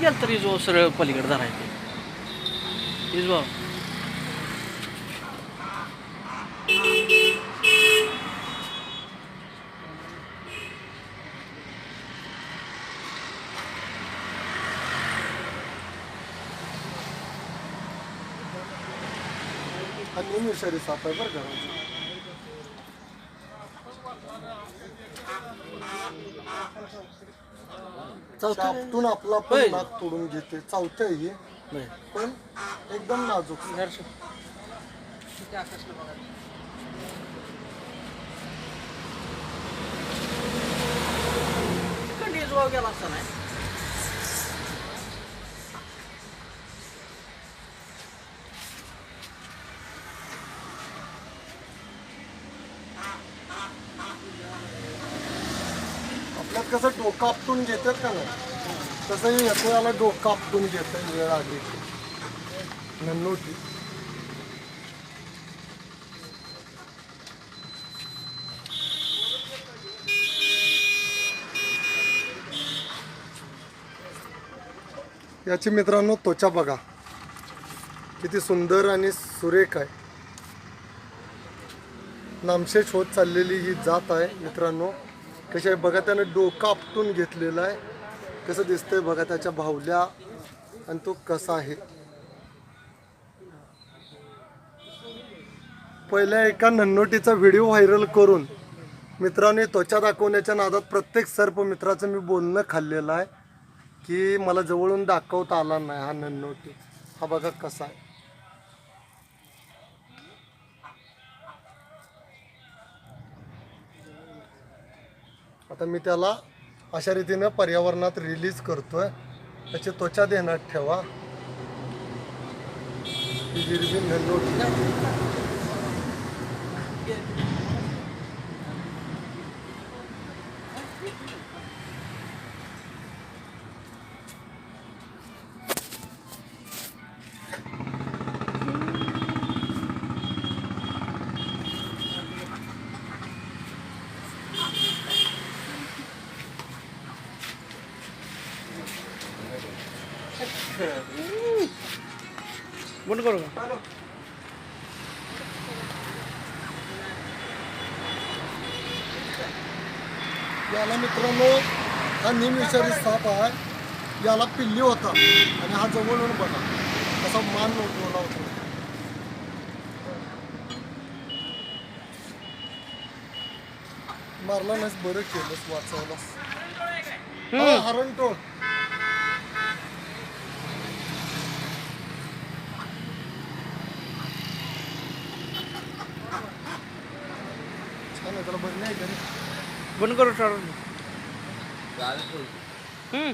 गेलं तर इजो सरळ पलीकडे धरायचे इजो हा नेहमी शरीर साफ आहे बरं का? शापटून आपला. पण नाक तोडून घेते. चावतंय हे. पण एकदम नाजूक. गेला असता नाही? कसं डोकं आपटून घेतात का नाही? तसं येतो याला डोकं आपटून घेतं वेळ आली नन्नोटी याची मित्रांनो त्वचा बघा. किती सुंदर आणि सुरेख आहे. नामशेष होत चाललेली ही जात आहे मित्रांनो. कशा बघा त्यानं डोकं आपटून घेतलेलं आहे. कसं दिसतंय बघा त्याच्या भावल्या आणि तो कसा आहे. पहिल्या एका नन्नोटीचा व्हिडिओ व्हायरल करून मित्रांनी त्वचा दाखवण्याच्या नादात प्रत्येक सर्प मित्राचं मी बोलणं खाल्लेलं आहे की मला जवळून दाखवता आला नाही हा नन्नोटी. हा बघा कसा आहे. आता मी त्याला अशा रीतीनं पर्यावरणात रिलीज करतोय. त्याची त्वचा देण्यात ठेवा. हिरवी नन्नोटी बंद करू याला मित्रांनो हा निमविषारी साप आहे. याला पिल्ली होता. आणि हा जवळून बघा असा मान नव्हता होता. मारला नाहीस बरं केलंस वाचवलंस. हरण टोळ बरं नाही? बंद करू हम्म.